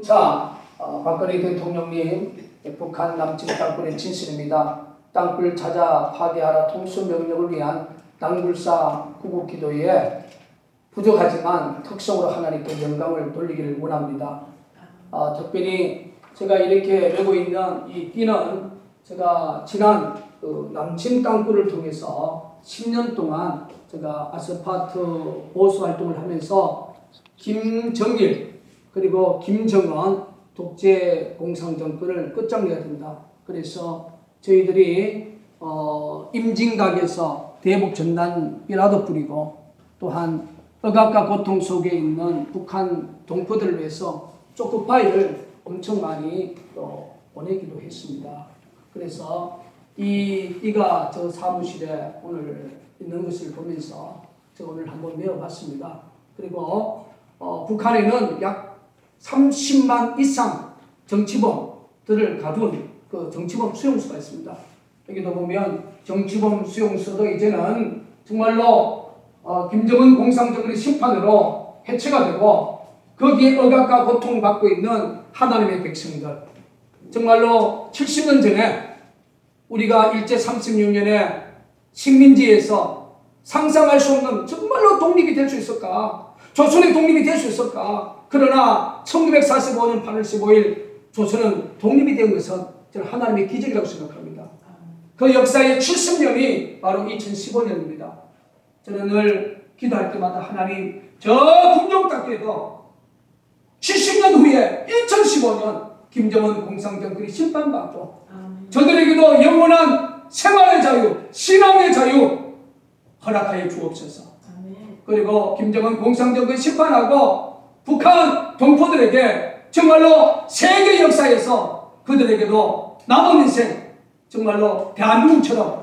자, 어, 박근혜 대통령님, 북한 남측 땅굴의 진실입니다. 땅굴 찾아 파괴하라 통수 명령을 위한 낭불사 구국 기도에 부족하지만 특성으로 하나님께 영광을 돌리기를 원합니다. 아, 특별히 제가 이렇게 메고 있는 이 띠는 제가 지난 그 남친 땅굴을 통해서 10년 동안 제가 아스파트 보수 활동을 하면서 김정일 그리고 김정은 독재 공상 정권을 끝장내야 된다. 그래서 저희들이 어, 임진각에서 대북 전단이라도 뿌리고 또한 억압과 고통 속에 있는 북한 동포들을 위해서 초코파이를 엄청 많이 또 보내기도 했습니다. 그래서 이 띠가 저 사무실에 오늘 있는 것을 보면서 저 오늘 한번 메어봤습니다. 그리고 어, 북한에는 약 30만 이상 정치범들을 가둔 그 정치범 수용소가 있습니다. 여기도 보면 정치범 수용소도 이제는 정말로 어, 김정은 공상정권의 심판으로 해체가 되고 거기에 억압과 고통받고 있는 하나님의 백성들 정말로 70년 전에 우리가 일제 36년에 식민지에서 상상할 수 없는 정말로 독립이 될 수 있을까? 조선의 독립이 될 수 있을까? 그러나 1945년 8월 15일 조선은 독립이 된 것은 저는 하나님의 기적이라고 생각합니다. 그 역사의 70년이 바로 2015년입니다. 저는 늘 기도할 때마다 하나님 저 땅에도 70년 후에 2015년 김정은 공상정권이 심판받고 저들에게도 영원한 생활의 자유, 신앙의 자유 허락하여 주옵소서. 그리고 김정은 공상정권 심판하고 북한 동포들에게 정말로 세계 역사에서 그들에게도 남은 인생 정말로 대한민국처럼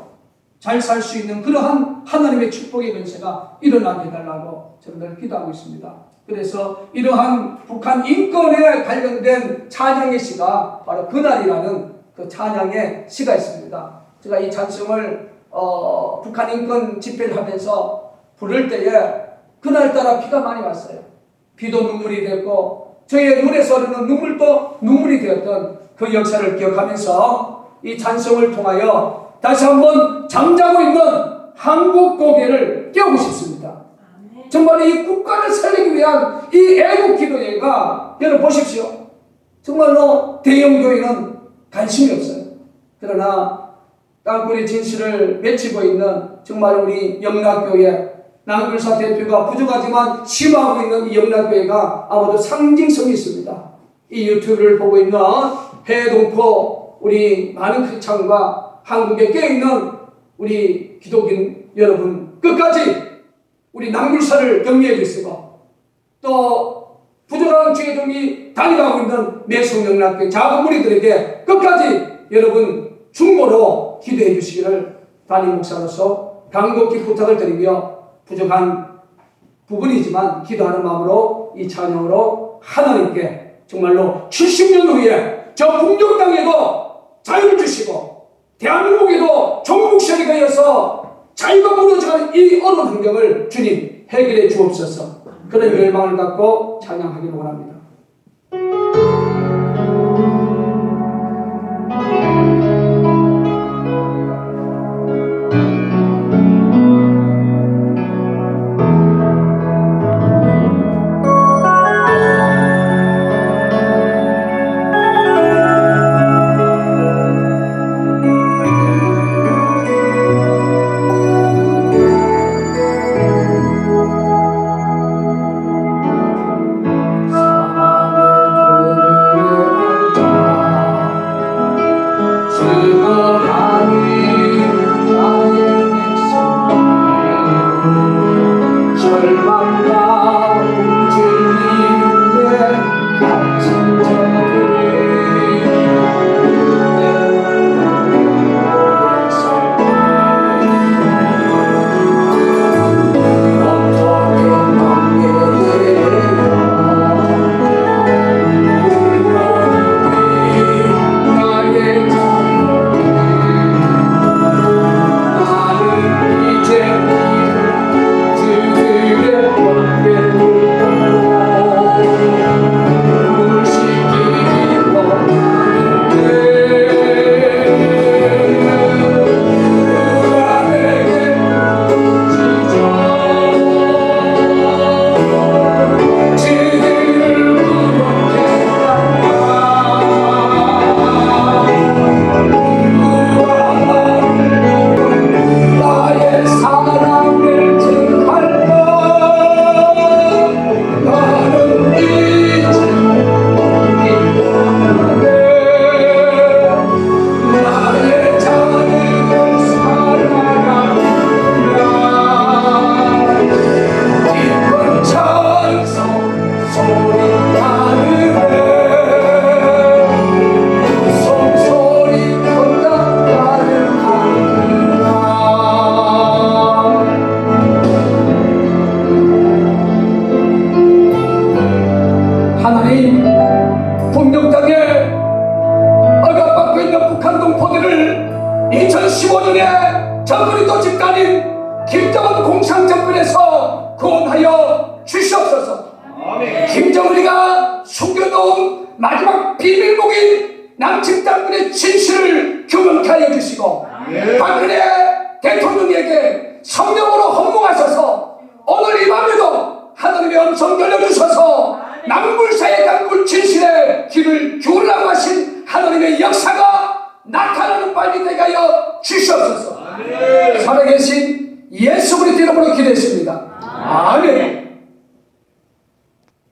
잘 살 수 있는 그러한 하나님의 축복의 권세가 일어나게 해달라고 저는 늘 기도하고 있습니다. 그래서 이러한 북한 인권에 관련된 찬양의 시가 바로 그날이라는 그 찬양의 시가 있습니다. 제가 이 찬송을 어, 북한 인권 집회를 하면서 부를 때에 그날따라 비가 많이 왔어요. 비도 눈물이 됐고 저의 눈에서 흐르는 눈물도 눈물이 되었던 그 역사를 기억하면서 이 찬송을 통하여 다시 한번 잠자고 있는 한국 고개를 깨우고 싶습니다. 정말 이 국가를 살리기 위한 이 애국 기도회가 여러분 보십시오. 정말로 대형 교회는 관심이 없어요. 그러나 땅굴의 진실을 외치고 있는 정말 우리 영락교회 남글사 대표가 부족하지만 심하고 있는 이 영락교회가 아무도 상징성이 있습니다. 이 유튜브를 보고 있는 해동포 우리 많은 크리스찬과 한국에 깨어있는 우리 기독인 여러분 끝까지 우리 남굴사를 격려해 주시고 또 부족한 죄종이 당해가고 있는 내성영락교회 작은 무리들에게 끝까지 여러분 중보로 기도해 주시기를 담임 목사로서 강독히 부탁을 드리며 부족한 부분이지만 기도하는 마음으로 이 찬양으로 하나님께 정말로 70년 후에 저 북녘 땅에도 자유를 주시고 대한민국에도 종북 세력에 의해서 자유가 무너져가는 이 어려운 환경을 주님 해결해 주옵소서 그런 열망을 갖고 찬양하기를 원합니다. 2015년에 정부리도 집단인 김정은 공상 정권에서 구원하여 주시옵소서. 김정은이가 숨겨놓은 마지막 비밀복인 남측 당군의 진실을 규명케 하여 주시고 박근혜 대통령에게 성령으로 헌공하셔서 오늘 이 밤에도 하나님의 음성 열려주셔서 남불사의 당군 진실의 길을